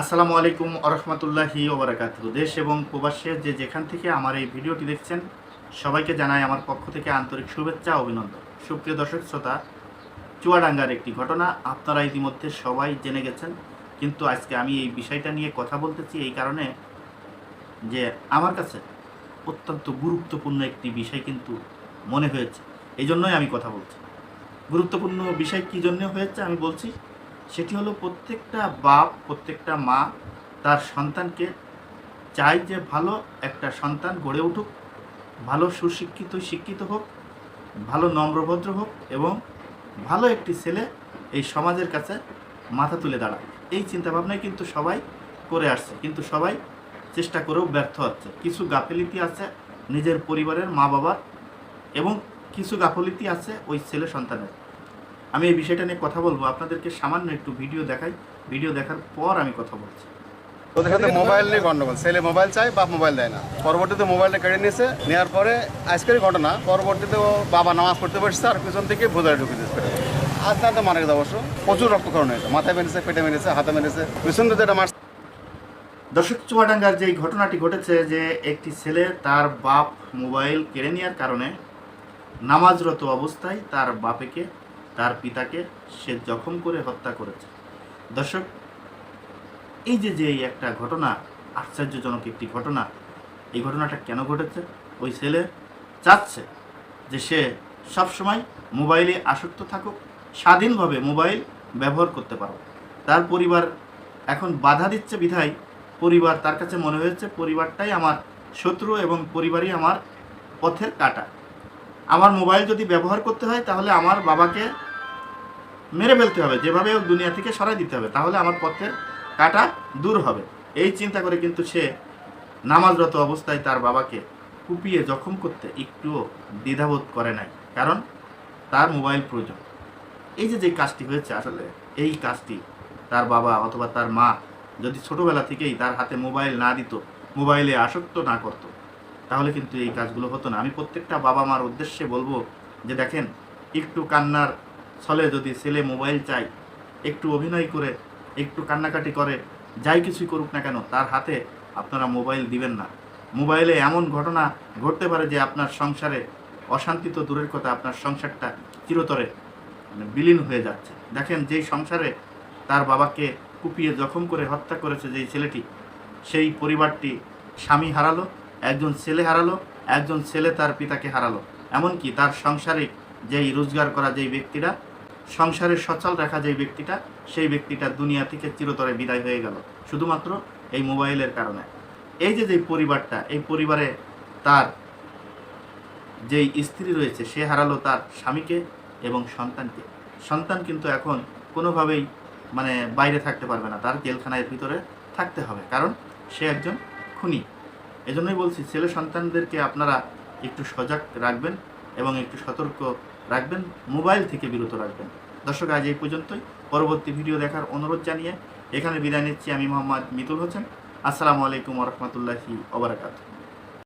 আসসালামু আলাইকুম আরহামতুল্লাহি ওবরাকাত দেশ এবং প্রবাসের যে যেখান থেকে আমার এই ভিডিওটি দেখছেন, সবাইকে জানাই আমার পক্ষ থেকে আন্তরিক শুভেচ্ছা অভিনন্দন। সুপ্রিয় দর্শক শ্রোতা, চুয়াডাঙ্গার একটি ঘটনা আপনারা ইতিমধ্যে সবাই জেনে গেছেন, কিন্তু আজকে আমি এই বিষয়টা নিয়ে কথা বলতেছি এই কারণে যে আমার কাছে অত্যন্ত গুরুত্বপূর্ণ একটি বিষয় কিন্তু মনে হয়েছে, এই জন্যই আমি কথা বলছি। গুরুত্বপূর্ণ বিষয় কী জন্য হয়েছে আমি বলছি সেটি হলো প্রত্যেকটা বাপ, প্রত্যেকটা মা তার সন্তানকে চায় যে ভালো একটা সন্তান গড়ে উঠুক, ভালো সুশিক্ষিত, শিক্ষিত হোক, ভালো নম্রভদ্র হোক এবং ভালো একটি ছেলে এই সমাজের কাছে মাথা তুলে দাঁড়ায় এই চিন্তাভাবনাই কিন্তু সবাই করে আসছে, কিন্তু সবাই চেষ্টা করেও ব্যর্থ হচ্ছে। কিছু গাফিলিতি আছে নিজের পরিবারের মা বাবার এবং কিছু গাফলিতি আছে ওই ছেলে সন্তানের আমি এই বিষয়টা নিয়ে কথা বলব। আপনাদেরকে সামান্য একটু ভিডিও দেখাই। ভিডিও দেখার পর আমি কথা বলছি। ওদের সাথে মোবাইল নিয়ে গন্ডগোল। ছেলে মোবাইল চাই বাপ মোবাইল দেয় না। পরবর্তীতে মোবাইলটা কেড়ে নিয়েছে নেওয়ার পরে আজকের ঘটনা। পরবর্তীতে ও বাবা নামাজ পড়তে বসছে আর পিছন থেকে ভোজায় ঢুকে দিয়েছে। পেটে। আস্তে আস্তে মারা গেছে অবশ্য। প্রচুর রক্তক্ষরণ হয়েছে। মাথায় মেরেছে পেটে মেরেছে হাতে মেরেছে। পিছন থেকে এটা মারছে। দর্শক চুয়াডাঙ্গার যে ঘটনাটি ঘটেছে যে একটি ছেলে তার বাপ মোবাইল কেড়ে নেওয়ার কারণে নামাজরত অবস্থায় তার বাপেকে তার পিতাকে সে জখম করে হত্যা করেছে। দর্শক, এই যে যে একটা ঘটনা, আশ্চর্যজনক একটি ঘটনা, এই ঘটনাটা কেন ঘটেছে? ওই ছেলে চাচ্ছে যে সে সবসময় মোবাইলে আসক্ত থাকুক, স্বাধীনভাবে মোবাইল ব্যবহার করতে পারো তার পরিবার এখন বাধা দিচ্ছে বিধায়, পরিবার, তার কাছে মনে হয়েছে, পরিবারটাই আমার শত্রু এবং পরিবারই আমার পথের কাটা। আমার মোবাইল যদি ব্যবহার করতে হয়, তাহলে আমার বাবাকে মেরে ফেলতে হবে। যেভাবে দুনিয়া থেকে সরাই দিতে হবে, তাহলে আমার পথের কাটা দূর হবে। এই চিন্তা করে কিন্তু সে নামাজরত অবস্থায় তার বাবাকে কুপিয়ে জখম করতে একটুও দ্বিধাবোধ করে নাই, কারণ তার মোবাইল প্রয়োজন। এই যে যে কাজটি হয়েছে, আসলে এই কাজটি তার বাবা অথবা তার মা যদি ছোটবেলা থেকেই তার হাতে মোবাইল না দিত, মোবাইলে আসক্ত না করতো তাহলে কিন্তু এই কাজগুলো হতো না। আমি প্রত্যেকটা বাবা মার উদ্দেশ্যে বলব যে দেখেন, একটু কান্নার ছলে যদি ছেলে মোবাইল চাই একটু অভিনয় করে, একটু কান্নাকাটি করে, যাই কিছুই করুক না কেন, তার হাতে আপনারা মোবাইল দিবেন না। মোবাইলে এমন ঘটনা ঘটতে পারে যে আপনার সংসারে অশান্তি তো দূরের কথা, আপনার সংসারটা চিরতরে মানে বিলীন হয়ে যাচ্ছে। দেখেন, যেই সংসারে তার বাবাকে কুপিয়ে জখম করে হত্যা করেছে যেই ছেলেটি, সেই পরিবারটি স্বামী হারালো একজন ছেলে হারালো, একজন ছেলে তার পিতাকে হারালো। এমনকি তার সংসারে যেই রোজগার করা যেই ব্যক্তিরা সংসারে সচল রাখা যেই ব্যক্তিটা, সেই ব্যক্তিটা দুনিয়া থেকে চিরতরে বিদায় হয়ে গেল, শুধুমাত্র এই মোবাইলের কারণে। এই যে যে পরিবারটা, এই পরিবারে তার যেই স্ত্রী রয়েছে, সে হারালো তার স্বামীকে এবং সন্তানকে। সন্তান কিন্তু এখন কোনোভাবেই মানে বাইরে থাকতে পারবে না, তার জেলখানার ভিতরে থাকতে হবে, কারণ সে একজন খুনি। এজন্যই বলছি, ছেলে সন্তানদেরকে আপনারা একটু সজাগ রাখবেন এবং একটু সতর্ক রাখবেন, মোবাইল থেকে বিরত রাখবেন। দর্শক, আজ এই পর্যন্তই। পরবর্তী ভিডিও দেখার অনুরোধ জানিয়ে এখানে বিদায় নিচ্ছি আমি মোহাম্মদ মিতুল হোসেন। আসসালামু আলাইকুম রহমতুল্লাহি ওবরাকাতু